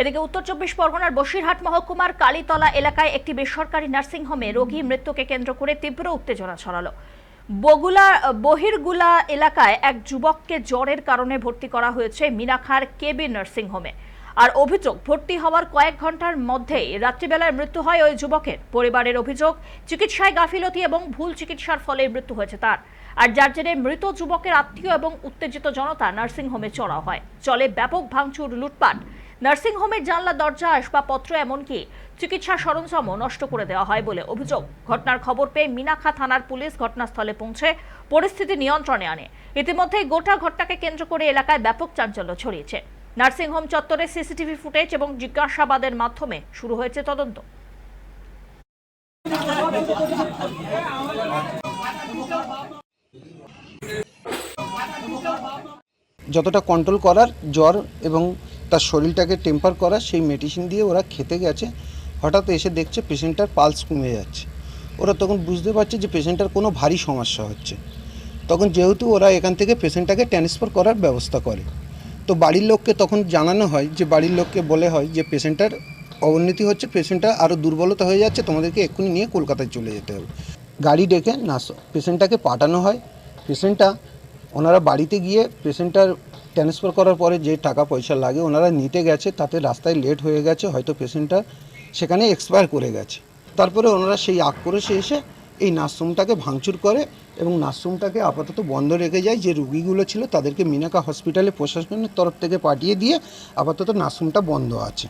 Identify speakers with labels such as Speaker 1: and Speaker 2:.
Speaker 1: এদিকে উত্তর চব্বিশ পরগনার বসিরহাট মহকুমার কালীতলা এলাকায় একটি বেসরকারি নার্সিংহোমে রোগী মৃত্যুকে কেন্দ্র করে তীব্র উত্তেজনা ছড়ালো। বগুলা, বহিরগুলা এলাকায় এক যুবককে জ্বরের কারণে ভর্তি করা হয়েছে মিনাখার কেবি নার্সিংহোমে আর অভিযোগ, ভর্তি হওয়ার কয়েক ঘণ্টার মধ্যেই রাত্রিবেলায় মৃত্যু হয় ওই যুবকের। পরিবারের অভিযোগ, চিকিৎসায় গাফিলতি এবং ভুল চিকিৎসার ফলে মৃত্যু হয়েছে তার। আর যার জেরে মৃত যুবকের আত্মীয় এবং উত্তেজিত জনতা নার্সিংহোমে চড়া হয়। চলে ব্যাপক ভাঙচুর, লুটপাট। নার্সিংহোমের জানলা, দরজা, আসবাবপত্র এমনকি চিকিৎসা সরঞ্জামও নষ্ট করে দেওয়া হয় বলে অভিযোগ। ঘটনার খবর পেয়ে মিনাখা থানার পুলিশ ঘটনাস্থলে পৌঁছে পরিস্থিতি নিয়ন্ত্রণে আনে। ইতিমধ্যেই গোটা ঘটনাকে কেন্দ্র করে এলাকায় ব্যাপক চাঞ্চল্য ছড়িয়েছে। নার্সিংহোম চত্বরে সিসিটিভি ফুটেজ এবং জিজ্ঞাসাবাদের মাধ্যমে শুরু হয়েছে তদন্ত।
Speaker 2: যতটা কন্ট্রোল করার জ্বর এবং তার শরীরটাকে টেম্পার করা, সেই মেডিসিন দিয়ে ওরা খেতে গেছে। হঠাৎ এসে দেখছে পেশেন্টটার পালস কমে যাচ্ছে। ওরা তখন বুঝতে পারছে যে পেশেন্টটার কোনো ভারী সমস্যা হচ্ছে। তখন যেহেতু ওরা এখান থেকে পেশেন্টটাকে ট্রান্সফার করার ব্যবস্থা করে। তো বাড়ির লোককে তখন জানানো হয় যে, বাড়ির লোককে বলে হয় যে পেশেন্টটার অবনতি হচ্ছে পেশেন্টটা আরও দুর্বলতা হয়ে যাচ্ছে, তোমাদেরকে এক্ষুনি নিয়ে কলকাতায় চলে যেতে হবে। গাড়ি ডেকে নার্স পেশেন্টটাকে পাঠানো হয়। পেশেন্টটা ওনারা বাড়িতে গিয়ে পেশেন্টটার ট্রান্সফার করার পরে যে টাকা পয়সা লাগে ওনারা নিতে গেছে, তাতে রাস্তায় লেট হয়ে গেছে, হয়তো পেশেন্টটা সেখানে এক্সপায়ার করে গেছে। তারপরে ওনারা সেই আগ আক্রোশে এসে এই নার্সরুমটাকে ভাঙচুর করে এবং নার্সরুমটাকে আপাতত বন্ধ রেখে যায়, যে রুগীগুলো ছিল তাদেরকে মিনাকা হসপিটালে প্রশাসনের তরফ থেকে পাঠিয়ে দিয়ে আপাতত নার্সরুমটা বন্ধ আছে।